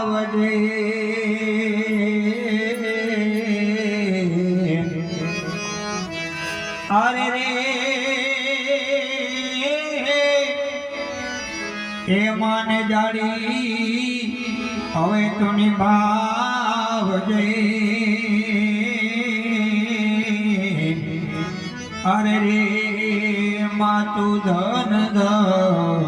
આવજે અરે રે. એ માને જાડી હવે તો નિભાવજે અરે રે માતું ધન ધન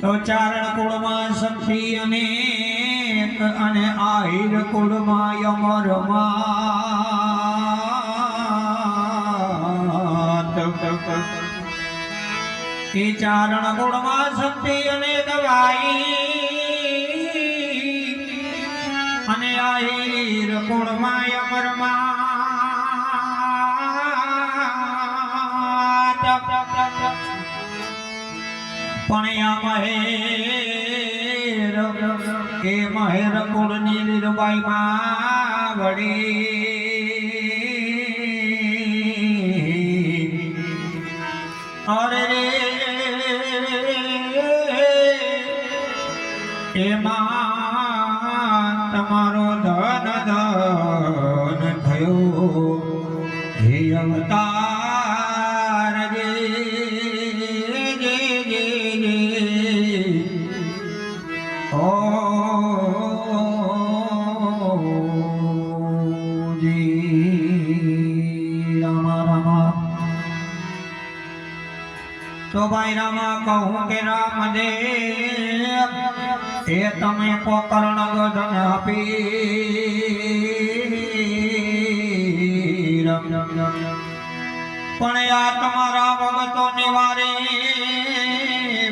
તો ચારણ કુળમાં શક્તિ અનેક અને આહિર કુળમાં યમર માત. એ ચારણ કુળમાં શક્તિ અનેક વાઈ અને આહિર કુળમાં યમર પણ મહેર કુળની લીલબાઈ માં વળી. અરે રે એમાં તમારો ધન ધન થયો. હે અવતાર તો ભાઈ રામા કહું કે રામ દેવ એ તમે પોકરણ ગધન આપી પણ આ તમારા ભગતો નિવારે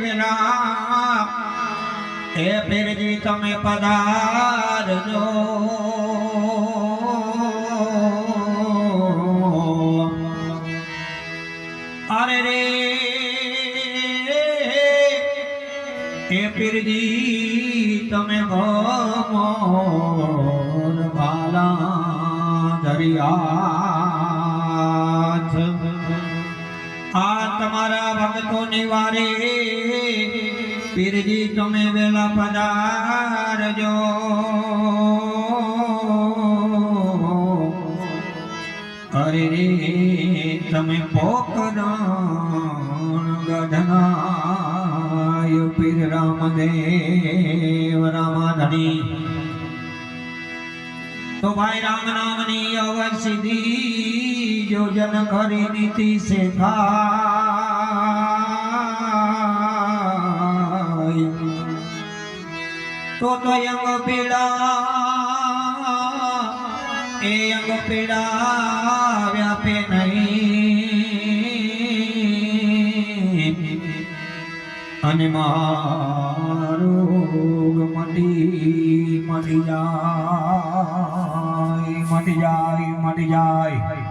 વિના એ ફેરજી તમે પધારજો અરે રે એ પીરજી તમે મોર ભાલા દરિયાથ આ તમારા ભક્તો નિવારે પીરજી તમે વેલા પધારજો અરે રે તમે પોકરણ ગઢનાય પીર રામદેવ રામાધણી તો ભાઈ રામ નામની અવર સીધી જો જન કરી નીતિ શેખાય તો અંગ પીડા, એ અંગ પીડા વ્યાપે નહીં. અને મારોગ મટી મટી જાય મટી જાય મટી જાય.